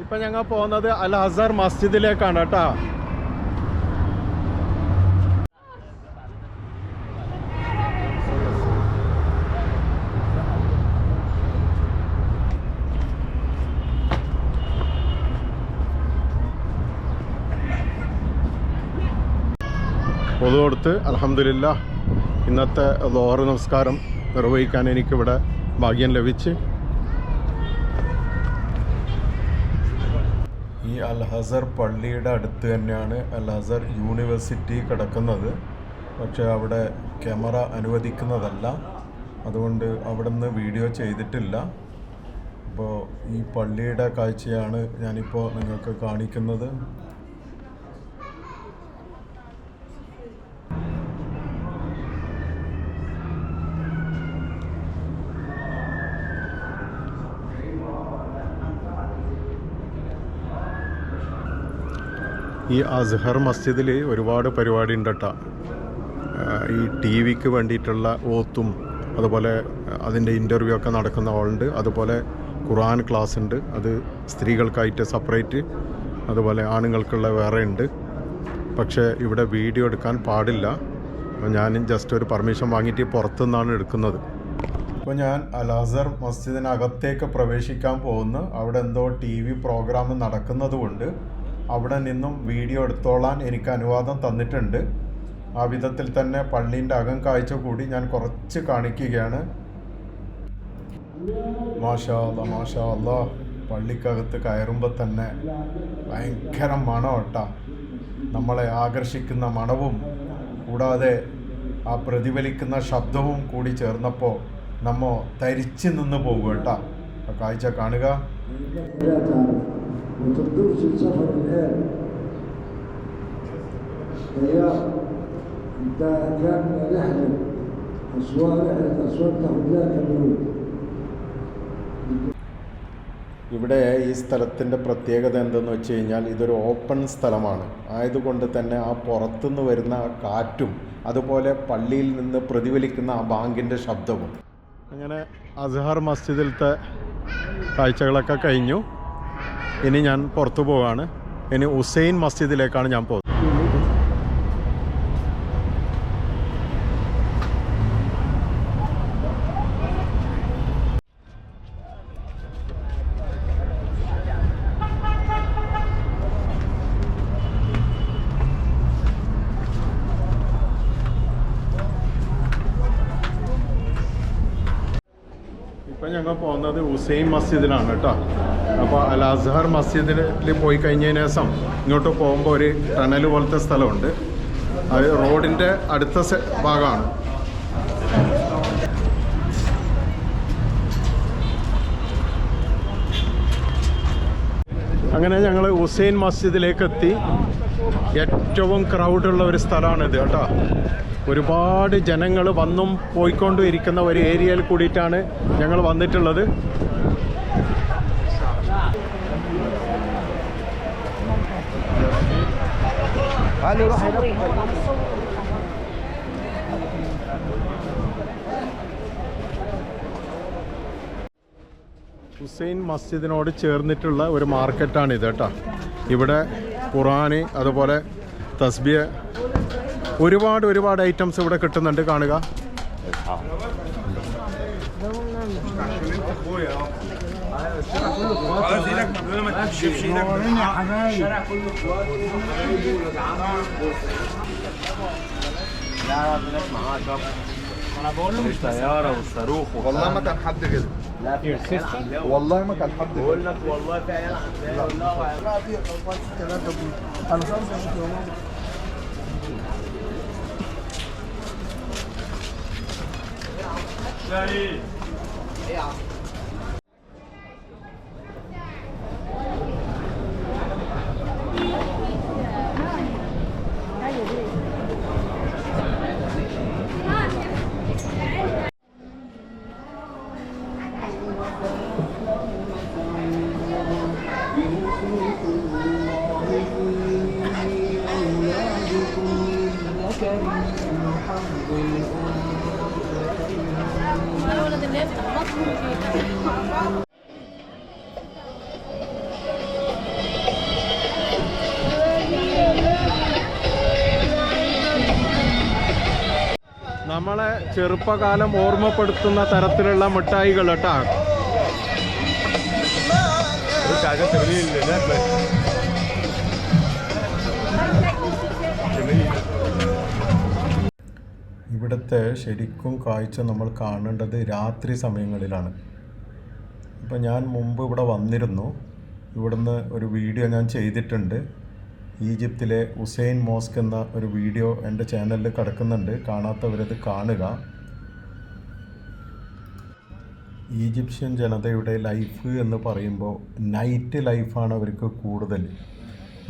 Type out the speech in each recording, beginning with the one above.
ഇപ്പൊ ഞങ്ങൾ പോകുന്നത് അൽ അസർ മസ്ജിദിലേക്കാണ് കേട്ടോ. പൊതു കൊടുത്ത് അലഹമില്ല ഇന്നത്തെ ലോഹർ നമസ്കാരം നിർവഹിക്കാൻ എനിക്കിവിടെ ഭാഗ്യം ലഭിച്ച് ഈ അൽഹസർ പള്ളിയുടെ അടുത്ത് തന്നെയാണ് അൽഹസർ യൂണിവേഴ്സിറ്റി കിടക്കുന്നത്. പക്ഷേ അവിടെ ക്യാമറ അനുവദിക്കുന്നതല്ല. അതുകൊണ്ട് അവിടെ നിന്ന് വീഡിയോ ചെയ്തിട്ടില്ല. അപ്പോൾ ഈ പള്ളിയുടെ കാഴ്ചയാണ് ഞാനിപ്പോൾ നിങ്ങൾക്ക് കാണിക്കുന്നത്. ഈ അസ്ഹർ മസ്ജിദിൽ ഒരുപാട് പരിപാടി ഉണ്ട് കേട്ടോ ഈ ടി വിക്ക് വേണ്ടിയിട്ടുള്ള ഓത്തും അതുപോലെ അതിന്റെ ഇന്റർവ്യൂ ഒക്കെ നടക്കുന്ന ആളുണ്ട്. അതുപോലെ ഖുറാൻ ക്ലാസ് ഉണ്ട്. അത് സ്ത്രീകൾക്കായിട്ട് സെപ്പറേറ്റ് അതുപോലെ ആണുങ്ങൾക്കുള്ള വേറെ ഉണ്ട്. പക്ഷേ ഇവിടെ വീഡിയോ എടുക്കാൻ പാടില്ല. അപ്പോൾ ഞാൻ ജസ്റ്റ് ഒരു പെർമിഷൻ വാങ്ങിയിട്ട് പുറത്തുനിന്നാണ് എടുക്കുന്നത്. ഇപ്പോൾ ഞാൻ അലാസർ മസ്ജിദിനകത്തേക്ക് പ്രവേശിക്കാൻ പോകുന്നു. അവിടെ എന്തോ ടി വി പ്രോഗ്രാം നടക്കുന്നത് കൊണ്ട് അവിടെ നിന്നും വീഡിയോ എടുത്തോളാൻ എനിക്ക് അനുവാദം തന്നിട്ടുണ്ട്. ആ വിധത്തിൽ തന്നെ പള്ളീന്റെ അകം കാഴ്ച കൂടി ഞാൻ കുറച്ച് കാണിക്കുകയാണ്. മാഷാ അല്ലാ മാഷാ പള്ളിക്കകത്ത് കയറുമ്പോൾ തന്നെ ഭയങ്കര മണം കേട്ടാ നമ്മളെ ആകർഷിക്കുന്ന മണവും കൂടാതെ ആ പ്രതിഫലിക്കുന്ന ശബ്ദവും കൂടി ചേർന്നപ്പോൾ നമ്മ തരിച്ചു നിന്ന് പോകും കേട്ടോ കാഴ്ച കാണുക. لا تعرف وتقدرش السفر الآن أيام أنت كان رحلة أسوان رحلة أسوان تاخذ لها كم يوم ഇവിടെ ഈ സ്ഥലത്തിൻ്റെ പ്രത്യേകത എന്തെന്ന് വെച്ച് കഴിഞ്ഞാൽ ഇതൊരു ഓപ്പൺ സ്ഥലമാണ് ആയതുകൊണ്ട് തന്നെ ആ പുറത്തുനിന്ന് വരുന്ന ആ കാറ്റും അതുപോലെ പള്ളിയിൽ നിന്ന് പ്രതിഫലിക്കുന്ന ആ ബാങ്കിൻ്റെ ശബ്ദവും അങ്ങനെ അസ്ഹർ മസ്ജിദിലത്തെ കാഴ്ചകളൊക്കെ കഴിഞ്ഞു ഇനി ഞാൻ പുറത്തു പോവാണ്. ഇനി ഹുസൈൻ മസ്ജിദിലേക്കാണ് ഞാൻ പോകുന്നത്. ഇപ്പം ഞങ്ങൾ പോകുന്നത് ഹുസൈൻ മസ്ജിദിലാണ് കേട്ടോ. അപ്പോൾ അൽ അസ്ഹർ മസ്ജിദിൽ പോയി കഴിഞ്ഞതിന് ശേഷം ഇങ്ങോട്ട് പോകുമ്പോൾ ഒരു ടണൽ പോലത്തെ സ്ഥലമുണ്ട്. അത് റോഡിന്റെ അടുത്ത ഭാഗമാണ്. അങ്ങനെ ഞങ്ങൾ ഹുസൈൻ മസ്ജിദിലേക്ക് എത്തി ഏറ്റവും ക്രൗഡുള്ള ഒരു സ്ഥലമാണിത് കേട്ടോ. ഒരുപാട് ജനങ്ങൾ വന്നും പോയിക്കൊണ്ടും ഇരിക്കുന്ന ഒരു ഏരിയയിൽ കൂടിയിട്ടാണ് ഞങ്ങൾ വന്നിട്ടുള്ളത്. ഹുസൈൻ മസ്ജിദിനോട് ചേർന്നിട്ടുള്ള ഒരു മാർക്കറ്റാണ് ഇത് കേട്ടോ. ഇവിടെ ഖുറാനി അതുപോലെ തസ്ബിയ ഒരുപാട് ഒരുപാട് ഐറ്റംസ് ഇവിടെ കിട്ടുന്നുണ്ട് കാണുക. خلاص إيدك قبل ما تشوفش إيدك الشارع كله لا بلاش معاه شخص أنا بقول له مش طياره والصاروخ والله ما كان حد كده لا في والله ما كان حد كده بقول لك والله في عيال عندنا والله الولد നമ്മളെ ചെറുപ്പകാലം ഓർമ്മപ്പെടുത്തുന്ന തരത്തിലുള്ള മിഠായികൾ കേട്ടാ. ഇവിടുത്തെ ശരിക്കും കാഴ്ച നമ്മൾ കാണേണ്ടത് രാത്രി സമയങ്ങളിലാണ്. ഇപ്പം ഞാൻ മുമ്പ് ഇവിടെ വന്നിരുന്നു. ഇവിടുന്ന് ഒരു വീഡിയോ ഞാൻ ചെയ്തിട്ടുണ്ട്. ഈജിപ്തിലെ ഹുസൈൻ മോസ്ക് എന്ന ഒരു വീഡിയോ എന്റെ ചാനലിൽ കിടക്കുന്നുണ്ട്. കാണാത്തവരത് കാണുക. ഈജിപ്ഷ്യൻ ജനതയുടെ ലൈഫ് എന്ന് പറയുമ്പോൾ നൈറ്റ് ലൈഫാണ് അവർക്ക് കൂടുതൽ.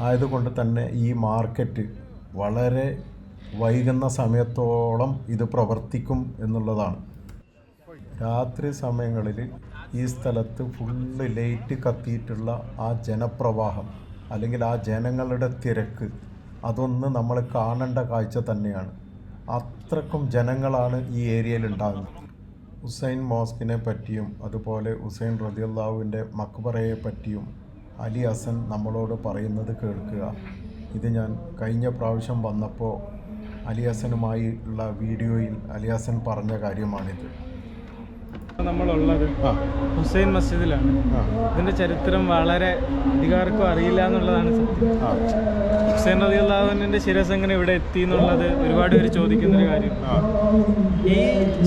ആയതുകൊണ്ട് തന്നെ ഈ മാർക്കറ്റ് വളരെ വൈകുന്ന സമയത്തോളം ഇത് പ്രവർത്തിക്കും എന്നുള്ളതാണ്. രാത്രി സമയങ്ങളിൽ ഈ സ്ഥലത്ത് ഫുള്ള് ലൈറ്റ് കത്തിയിട്ടുള്ള ആ ജനപ്രവാഹം അല്ലെങ്കിൽ ആ ജനങ്ങളുടെ തിരക്ക് അതൊന്ന് നമ്മൾ കാണേണ്ട കാഴ്ച തന്നെയാണ്. അത്രക്കും ജനങ്ങളാണ് ഈ ഏരിയയിൽ ഉണ്ടാകുന്നത്. ഹുസൈൻ മോസ്കിനെ പറ്റിയും അതുപോലെ ഹുസൈൻ റദിയുള്ളാഹുവിന്റെ മക്ബറയെ പറ്റിയും അലി ഹസൻ നമ്മളോട് പറയുന്നത് കേൾക്കുക. ഇത് ഞാൻ കഴിഞ്ഞ പ്രാവശ്യം വന്നപ്പോൾ അലി ഹസനുമായി ഉള്ള വീഡിയോയിൽ അലിയാസൻ പറഞ്ഞ കാര്യമാണിത്. നമ്മളുള്ളത് ഹുസൈൻ മസ്ജിദിലാണ്. ഇതിന്റെ ചരിത്രം വളരെ അധികാർക്കും അറിയില്ല എന്നുള്ളതാണ് സത്യം. ആ അലി അള്ളാഹുവിന്റെ ശിരസ് എങ്ങനെ ഇവിടെ എത്തി എന്നുള്ളത് ഒരുപാട് പേര് ചോദിക്കുന്ന ഒരു കാര്യം. ഈ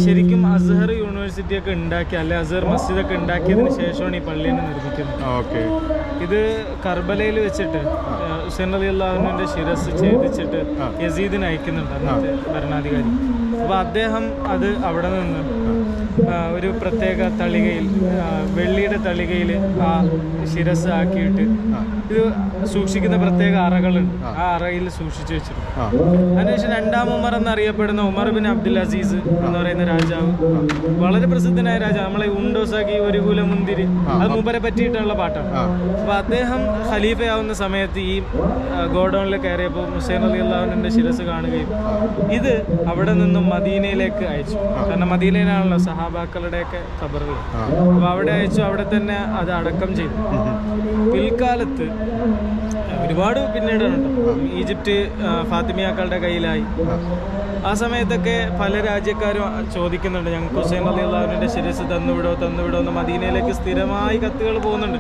ശരിക്കും അസ്ഹർ യൂണിവേഴ്സിറ്റി ഒക്കെ ഉണ്ടാക്കി അല്ലെ അസ്ഹർ മസ്ജിദ് ഒക്കെ ഉണ്ടാക്കിയതിന് ശേഷമാണ് ഈ പള്ളിയെ നിർമ്മിക്കുന്നത്. ഓക്കെ. ഇത് കർബലയിൽ വെച്ചിട്ട് ഹുസൈൻ അലി അള്ളാഹുവിന്റെ ശിരസ് ഛേദിച്ചിട്ട് യസീദിന് അയക്കുന്നുണ്ട് അന്നത്തെ ഭരണാധികാരി. അപ്പോൾ അദ്ദേഹം അത് അവിടെ നിന്ന് ഒരു പ്രത്യേക തളികയിൽ വെള്ളിയുടെ തളികയിൽ ആ ശിരസ് ആക്കിയിട്ട് ഇത് സൂക്ഷിക്കുന്ന പ്രത്യേക അറകളുണ്ട്. ആ. അറയിൽ സൂക്ഷിച്ചു വെച്ചിട്ടുണ്ട്. അതിനുശേഷം രണ്ടാം ഉമർ എന്നറിയപ്പെടുന്ന ഉമർ ബിൻ അബ്ദുൽ അസീസ് എന്ന് പറയുന്ന രാജാവ്. വളരെ പ്രസിദ്ധനായ രാജാവ്. നമ്മളെ ഉണ്ടോസാക്കി ഒരു കുല മുന്തിരി. അത് മൂപ്പരെ പറ്റിയിട്ടുള്ള പാട്ടാണ്. അപ്പൊ അദ്ദേഹം ഖലീഫയാവുന്ന സമയത്ത് ഈ ഗോഡൌണിൽ കയറിയപ്പോൾ ഹുസൈൻ അലി അള്ളാഹുവിന്റെ ശിരസ് കാണുകയും ഇത് അവിടെ നിന്നും മദീനയിലേക്ക് അയച്ചു. കാരണം മദീനയിലാണല്ലോ സഹാബാക്കളുടെയൊക്കെ ഖബറുകൾ. അപ്പൊ അവിടെ അയച്ചു അവിടെ തന്നെ അത് അടക്കം ചെയ്തു. പിൽക്കാലത്ത് ഒരുപാട് പിന്നീടുണ്ട്. ഈജിപ്റ്റ് ഫാത്തിമിയാക്കളുടെ കയ്യിലായി. ആ സമയത്തൊക്കെ പല രാജ്യക്കാരും ചോദിക്കുന്നുണ്ട്. ഞങ്ങൾക്ക് ഹുസൈൻ അലി അള്ളാഹുവിന്റെ ശിരസ് തന്നുവിടോ തന്നുവിടോ എന്ന് മദീനയിലേക്ക് സ്ഥിരമായി കത്തുകൾ പോകുന്നുണ്ട്.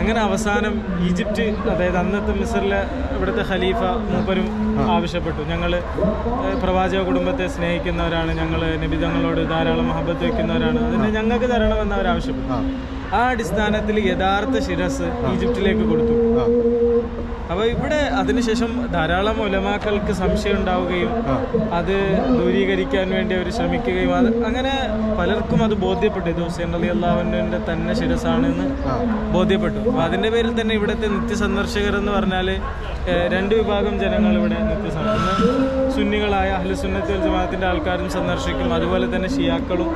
അങ്ങനെ അവസാനം ഈജിപ്റ്റ് അതായത് അന്നത്തെ മിസറിലെ ഇവിടുത്തെ ഖലീഫ മൂപ്പരും ആവശ്യപ്പെട്ടു. ഞങ്ങൾ പ്രവാചക കുടുംബത്തെ സ്നേഹിക്കുന്നവരാണ്. ഞങ്ങൾ നിബിതങ്ങളോട് ധാരാളം മഹബത്ത് വയ്ക്കുന്നവരാണ്. അതിന് ഞങ്ങൾക്ക് തരണമെന്ന് അവർ ആവശ്യപ്പെട്ടു ആ അടിസ്ഥാനത്തിൽ യഥാർത്ഥ ശിരസ് ഈജിപ്തിലേക്ക് കൊടുത്തു. അപ്പൊ ഇവിടെ അതിനുശേഷം ധാരാളം ഉലമാക്കൾക്ക് സംശയം ഉണ്ടാവുകയും അത് ദൂരീകരിക്കാൻ വേണ്ടി അവർ ശ്രമിക്കുകയും അത് അങ്ങനെ പലർക്കും അത് ബോധ്യപ്പെട്ടു. ഇത് ഹുസൈൻ അലി അള്ളാഹുവിന്റെ തന്നെ ശിരസാണെന്ന് ബോധ്യപ്പെട്ടു. അപ്പൊ അതിന്റെ പേരിൽ തന്നെ ഇവിടുത്തെ നിത്യസന്ദർശകർ എന്ന് പറഞ്ഞാൽ രണ്ട് വിഭാഗം ജനങ്ങൾ ഇവിടെ നിത്യസന്ദർശനം സുന്നികളായ അഹ്ലുസുന്നത്ത് വൽ ജമാഅത്തിന്റെ ആൾക്കാരും സന്ദർശിക്കും. അതുപോലെ തന്നെ ഷിയാക്കളും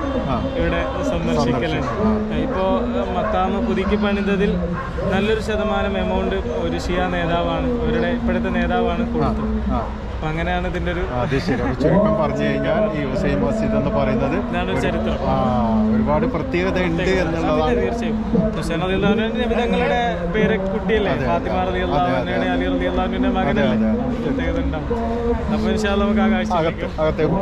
ഇവിടെ സന്ദർശിക്കലുണ്ട് ഇപ്പോൾ മത്താമ പുതുക്കി പണിതതിൽ നല്ലൊരു ശതമാനം എമൗണ്ട് ഒരു ഷിയ നേതാവാണ് അവരുടെ ഇപ്പോഴത്തെ നേതാവാണ് കൊടുത്തത്. അപ്പം അങ്ങനെയാണ് ഇതിന്റെ ഒരു അത് ശരി. ചുരുക്കം പറഞ്ഞു കഴിഞ്ഞാൽ ഈ ഹുസൈൻ മസ്ജിദ് എന്ന് പറയുന്നത് ചരിത്രം. ഒരുപാട് പ്രത്യേകത ഉണ്ട് എന്നുള്ളതാണ്. തീർച്ചയായും. ഹുസൈൻ റതി അള്ളാഹുവിന്റെ തങ്ങളുടെ പേര് കുട്ടിയല്ലേ? ഫാത്തിമ റതി അള്ളാഹുവിന്റെ അലി റതി അള്ളാഹുവിന്റെ മകനല്ലേ? പ്രത്യേകത ഉണ്ടാവും. അപ്പൊ ഇൻഷാല്ല നമുക്ക് ആ കാഴ്ച അകത്തേക്ക്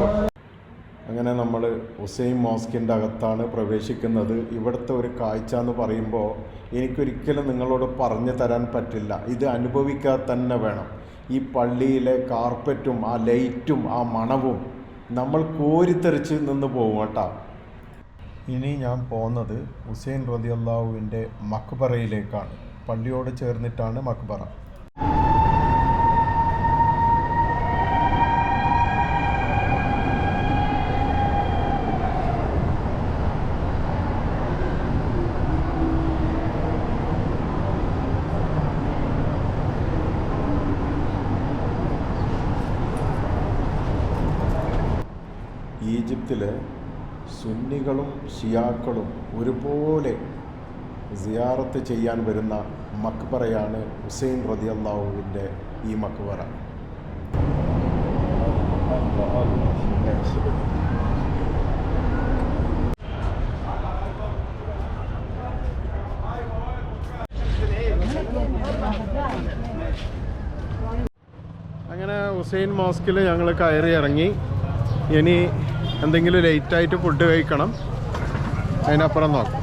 അങ്ങനെ നമ്മൾ ഹുസൈൻ മോസ്കിന്റെ അകത്താണ് പ്രവേശിക്കുന്നത്. ഇവിടുത്തെ ഒരു കാഴ്ച എന്ന് പറയുമ്പോൾ എനിക്കൊരിക്കലും നിങ്ങളോട് പറഞ്ഞു തരാൻ പറ്റില്ല. ഇത് അനുഭവിക്കാൻ തന്നെ വേണം. ഈ പള്ളിയിലെ കാർപ്പറ്റും ആ ലൈറ്റും ആ മണവും നമ്മൾ കോരിത്തെറിച്ച് നിന്ന് പോകും കേട്ടോ ഇനി ഞാൻ പോകുന്നത് ഹുസൈൻ റതിയല്ലാഹുവിന്റെ മക്ബറയിലേക്കാണ്. പള്ളിയോട് ചേർന്നിട്ടാണ് മക്ബറ. ഈജിപ്തിലെ സുന്നികളും ഷിയാക്കളും ഒരുപോലെ സിയാറത്ത് ചെയ്യാൻ വരുന്ന മക്ബറയാണ് ഹുസൈൻ റതി അള്ളാഹുവിന്റെ ഈ മക്ബറ. അങ്ങനെ ഹുസൈൻ മോസ്കിൽ ഞങ്ങൾ കയറി ഇറങ്ങി. ഇനി എന്തെങ്കിലും ലേറ്റായിട്ട് ഫുഡ് കഴിക്കണം. അതിനപ്പുറം നോക്കാം.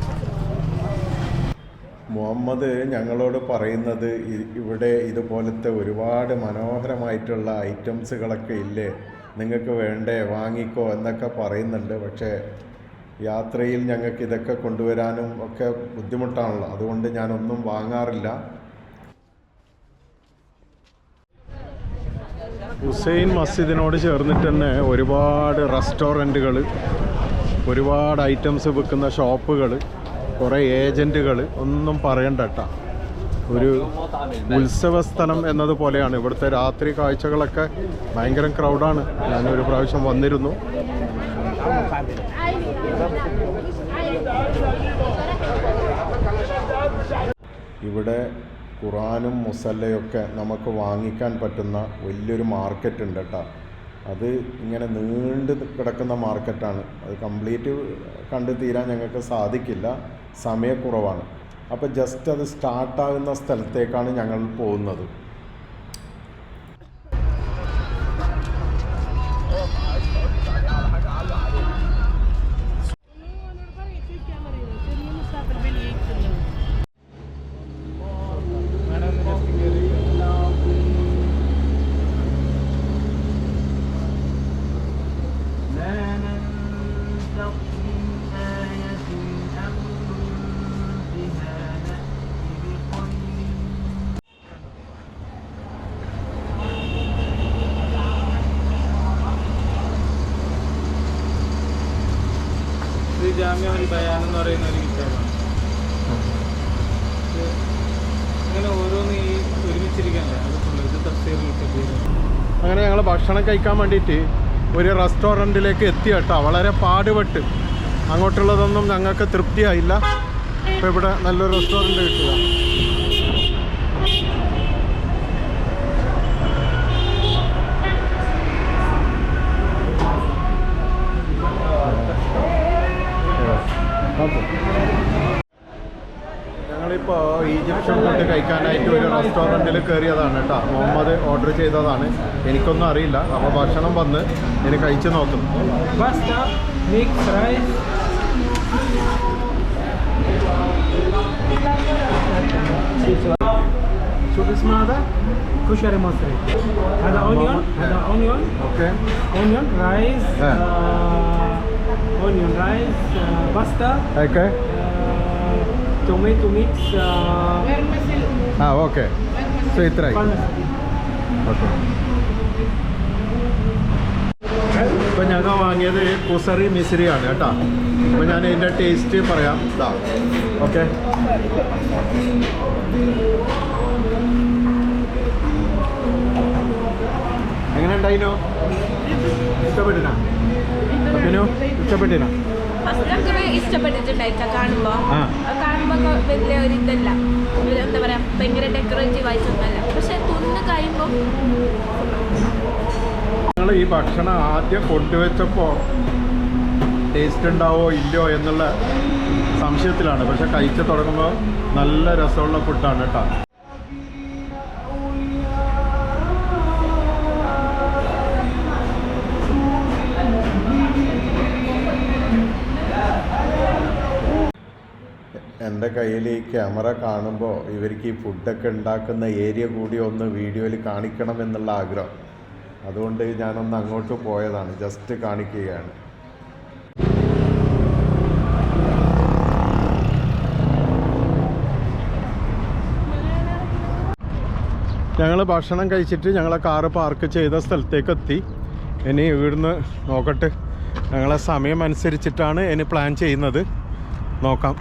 മുഹമ്മദ് ഞങ്ങളോട് പറയുന്നത് ഇവിടെ ഇതുപോലത്തെ ഒരുപാട് മനോഹരമായിട്ടുള്ള ഐറ്റംസുകളൊക്കെ ഇല്ലേ? നിങ്ങൾക്ക് വേണ്ടേ വാങ്ങിക്കോ എന്നൊക്കെ പറയുന്നുണ്ട്. പക്ഷേ യാത്രയിൽ ഞങ്ങൾക്ക് ഇതൊക്കെ കൊണ്ടുവരാനും ഒക്കെ ബുദ്ധിമുട്ടാണല്ലോ. അതുകൊണ്ട് ഞാനൊന്നും വാങ്ങാറില്ല. ഹുസൈൻ മസ്ജിദിനോട് ചേർന്നിട്ട് തന്നെ ഒരുപാട് റെസ്റ്റോറന്റുകൾ ഒരുപാട് ഐറ്റംസ് വിൽക്കുന്ന ഷോപ്പുകൾ കുറേ ഏജന്റുകൾ ഒന്നും പറയണ്ട കേട്ടോ ഒരു ഉത്സവ സ്ഥലം എന്നതുപോലെയാണ്. ഇവിടുത്തെ രാത്രി കാഴ്ചകളൊക്കെ ഭയങ്കര ക്രൗഡാണ് ഞാൻ ഒരു പ്രാവശ്യം വന്നിരുന്നു. ഇവിടെ ഖുറാനും മുസല്ലയൊക്കെ നമുക്ക് വാങ്ങിക്കാൻ പറ്റുന്ന വലിയൊരു മാർക്കറ്റ് ഉണ്ട് കേട്ടോ. അത് ഇങ്ങനെ നീണ്ട് കിടക്കുന്ന മാർക്കറ്റാണ്. അത് കംപ്ലീറ്റ് കണ്ടു തീരാൻ ഞങ്ങൾക്ക് സാധിക്കില്ല. സമയക്കുറവാണ്. അപ്പോൾ ജസ്റ്റ് അത് സ്റ്റാർട്ടാകുന്ന സ്ഥലത്തേക്കാണ് ഞങ്ങൾ പോകുന്നത് ഇത് ജാമ്യ അൽ ബയാൻ എന്ന് പറയുന്ന ഒരു കിതാബാണ് ഇത് ഇങ്ങനെ ഓരോന്ന് ഈ ഒരുമിച്ചിരിക്കാനല്ല അത് full ഇത് തഫ്സീറിൽ അങ്ങനെ ഞങ്ങൾ ഭക്ഷണം കഴിക്കാൻ വേണ്ടിയിട്ട് ഒരു റെസ്റ്റോറന്റിലേക്ക് എത്തി കേട്ടോ. വളരെ പാടുപെട്ട്. അങ്ങോട്ടുള്ളതൊന്നും ഞങ്ങൾക്ക് തൃപ്തിയായില്ല. അപ്പോൾ ഇവിടെ നല്ലൊരു റെസ്റ്റോറന്റ് കിട്ടുക. ഞങ്ങളിപ്പോൾ ഈജിപ്ഷ്യൻ ഫുഡ് കഴിക്കാനായിട്ട് ഒരു റെസ്റ്റോറൻറ്റിൽ കയറിയതാണ് കേട്ടോ മുഹമ്മദ് ഓർഡർ ചെയ്തതാണ് എനിക്കൊന്നും അറിയില്ല അപ്പോൾ ഭക്ഷണം വന്ന് ഇനി കഴിച്ച് നോക്കുന്നു Pasta, mixed rice, شوف اسمه هذا كشري مصري هذا اونيون هذا اونيون okay اونيون رايس آه. اونيون رايس باستا okay tomato mix ആ ഓക്കെ സോ ഇത്രയായി ഓക്കെ ഇപ്പം ഞങ്ങൾ വാങ്ങിയത് കുസറി മിശ്രിയാണ് കേട്ടോ. അപ്പം ഞാൻ ഇതിന്റെ ടേസ്റ്റ് പറയാം. ഇതാ ഓക്കെ എങ്ങനെ ഉണ്ടായിനോ ഇഷ്ടപ്പെട്ടിനാ? അപ്പിനോ ഇഷ്ടപ്പെട്ടിനാ? ഫസ്റ്റ് ഇഷ്ടപ്പെട്ടിട്ടുണ്ടായിട്ടാ കാണുമ്പോ. ആ. അത് കാണുമ്പോ കൊ- വലിയ ഒരു ഇതല്ല. ഒരു എന്താ പറയാ ഭയങ്കര ഡെക്കറേറ്റീവ് ആയിട്ടൊന്നല്ല പക്ഷെ തുന്ന് ഞങ്ങൾ ഈ ഭക്ഷണം ആദ്യം കൊണ്ടുവച്ചപ്പോൾ ടേസ്റ്റ് ഉണ്ടാവോ ഇല്ലയോ എന്നുള്ള സംശയത്തിലാണ്. പക്ഷെ കഴിച്ചു തുടങ്ങുമ്പോൾ നല്ല രസമുള്ള ഫുഡാണ് കേട്ടോ. കയ്യിൽ ക്യാമറ കാണുമ്പോൾ ഇവർക്ക് ഈ ഫുഡൊക്കെ ഉണ്ടാക്കുന്ന ഏരിയ കൂടി ഒന്ന് വീഡിയോയിൽ കാണിക്കണം എന്നുള്ള ആഗ്രഹം. അതുകൊണ്ട് ഞാനൊന്ന് അങ്ങോട്ട് പോയതാണ്. ജസ്റ്റ് കാണിക്കുകയാണ്. ഞങ്ങൾ ഭക്ഷണം കഴിച്ചിട്ട് ഞങ്ങളെ കാറ് പാർക്ക് ചെയ്ത സ്ഥലത്തേക്ക് എത്തി ഇനി ഇവിടുന്ന് നോക്കട്ടെ. ഞങ്ങളെ സമയം അനുസരിച്ചിട്ടാണ് ഇനി പ്ലാൻ ചെയ്യുന്നത്. നോക്കാം.